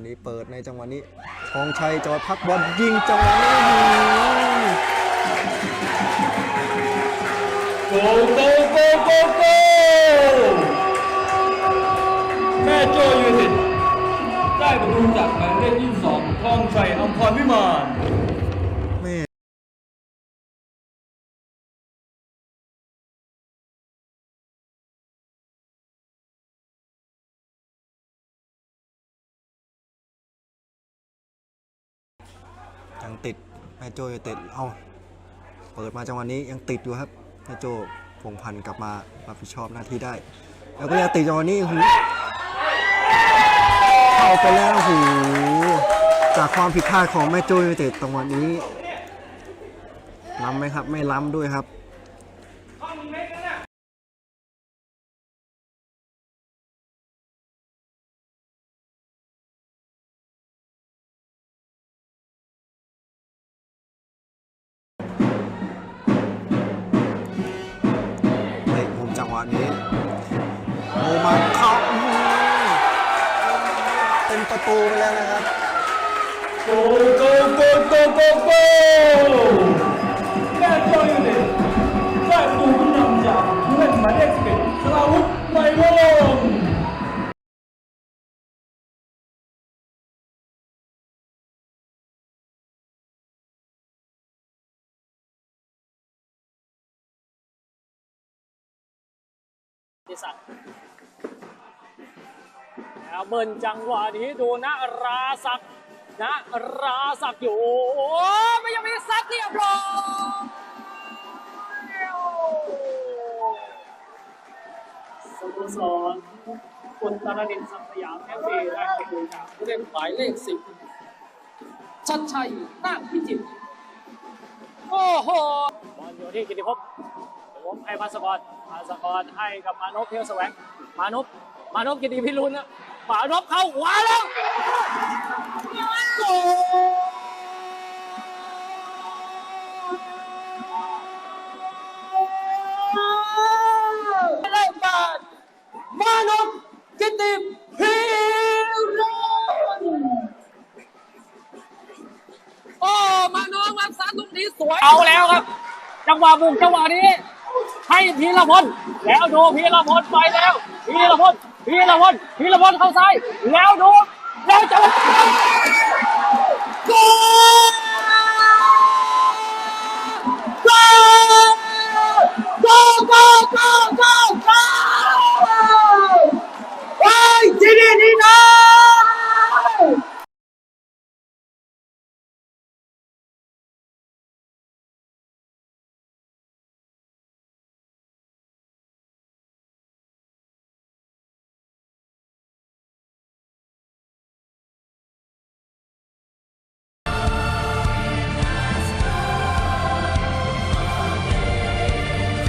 วนี้เปิดในจังหวะนี้ทองชัยจอดพักบอลยิงจังหวะนี้อื้อหือโกโกโกโกโกแม่โจยูนิตได้ประตูจากหมายเลข22ทองชัยอัมพรวิมาน ยังติดแม่โจยังติดเอาเปิดมาจังหวะนี้ยังติดอยู่ครับแม่โจพงพันธ์กลับมารับผิดชอบหน้าที่ได้ แล้วก็ยังติดจังหวะนี้หูเข้าไปแล้วหูจากความผิดพลาดของแม่โจยเต็ดจังหวะนนี้ล้ำไหมครับ ไม่ล้ำด้วยครับะนี้โอมาเข้าเป็นประตูไปแล้วนะครับโกโกโก ทิศักดิ์แล้วเบิร์นจังหวะนี้ดูนะราศักดิ์นะราศักดิ์อยู่โอ้ไม่ยังมีซักเรียบร้อยสโมสรอุตรดิตถ์สัมสยามเอฟซีได้ประตูจากผู้เล่นหมายเลขสิบชัดชัยนาคพิจิตรโอ้โหบอลอยู่ที่กิติภพผม ให้มาสกอร์มาสกอร์ให้กับมานพเพียวแสวง มานพมานพกิติพิรุณนะมานพเข้าขวาแล้วโอ้ได้บาทมานพกิติพิรุณโอ้ มานพมาสาตรงนี้สวย เอาแล้วครับ จังหวะบุกจังหวะนี้ ให้พีรพลแล้วดูพีรพลไปแล้วพีรพลพีรพลพีรพลเข้าซ้ายแล้วดูแล้วจะ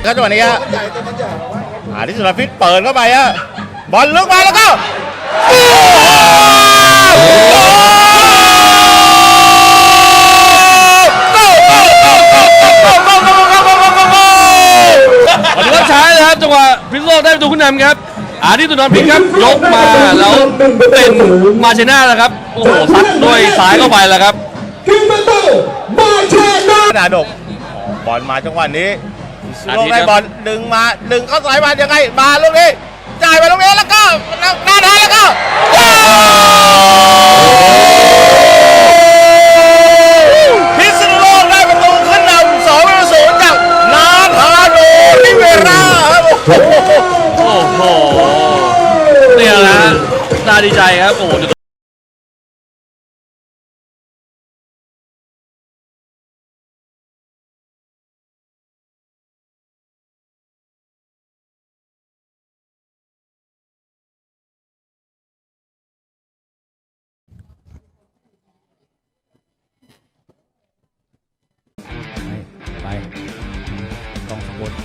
ก็จังหวะนี้ฮะอาทิตย์สุรฟิตเปิดเข้าไปฮะบอลลึกมาแล้วก็วันนี้ก็ช้เลยครับจังหวะพิษโลกได้ประตูขึ้นนำครับอาทิตย์ตุนนพิษครับยกมาแล้วเป็นมาเชน่าแล้วครับโอ้โหซัดด้วยซ้ายเข้าไปแล้วครับขนาดกบอลมาจังหวะนี้ ลงได้บอลดึงมาดึงเข้าสายมายังไงมาลูกนี้จ่ายมาลูกนี้แล้วก็หน้าท้ายแล้วก็โอ้พิษณุโลกได้ประตูขึ้นนำสองประตูศูนย์จากนาธาโนลิเวราครับโอ้โหโอ้โหเนี่ยนะฮะน่าดีใจครับโอ้โห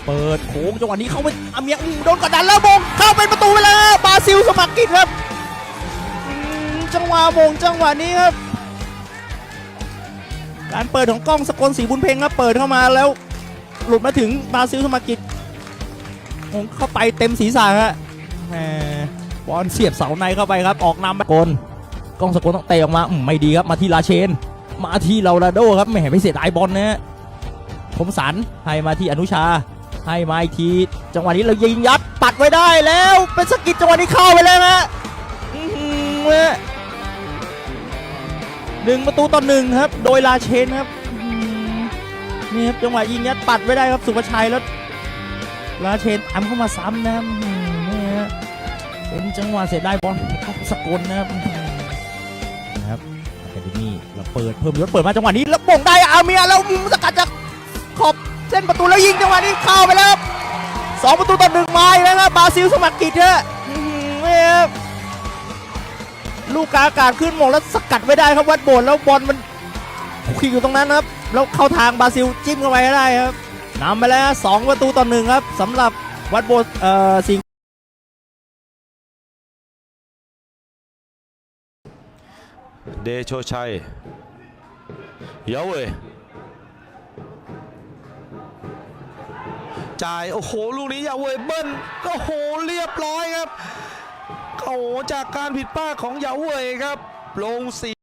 เปิดโค้งจังหวะนี้เข้าไปอาเมียอืมโดนกดดันแล้วมงเข้าเป็นประตูไปแล้วบราซิลสมัครกิจครับจังหวะมงจังหวะนี้ครับ การเปิดของกล้องสกลศรีบุญเพ็งครับเปิดเข้ามาแล้ว หลุดมาถึงบราซิลสมัครกิจมงเข้าไปเต็มศีรษะฮะบอลเสียบเสาในเข้าไปครับออกนำกลกล้องสกลต้องเตะออกมาไม่ดีครับมาที่ลาเชน มาที่ลาราโดครับแหมไม่เสียดายบอลนะฮะคมสันให้มาที่อนุชา ให้มาอีกที จังหวะนี้เรายิงยัดตัดไว้ได้แล้ว เป็นสกิดจังหวะนี้เข้าไปแล้วนะอื้อหือเว้ยหนึ่งประตูต่อหนึ่งครับ โดยลาเชนครับนี่ครับจังหวะยิงยัดปัดไว้ได้ครับสุภชัยแล้วลาเชนอัมเข้ามาซ้ำนะครับนี่ฮะเป็นจังหวะเสียไดายบอลสกลนะครับนะครับอะคาเดมี่เราเปิดเพิ่มยศเปิดมาจังหวะนี้แล้วบ่งได้อาเมียแล้วสกัดจากขอบ เส้นประตูแล้วยิงจังหวะนี้เข้าไปแล้วครับสองประตูต่อหนึ่งมาแล้วครับบราซิลสมัครกิจฮะอื้อหือเนี่ยครับลูกกาอากาศขึ้นหมงแล้วสกัดไว้ได้ครับวัดโบนแล้วบอลมันขี่อยู่ตรงนั้นครับแล้วเข้าทางบราซิลจิ้มเข้าไปได้ครับนำไปแล้วสองประตูต่อหนึ่งครับสำหรับวัดโบนเอ่อสิงเดโชชัยเยาเวย จ่ายโอ้โหลูกนี้ยาเวยเบิ้ลโอ้โหเรียบร้อยครับโอ้โหจากการผิดพลาดของยาเวยครับ ลงสี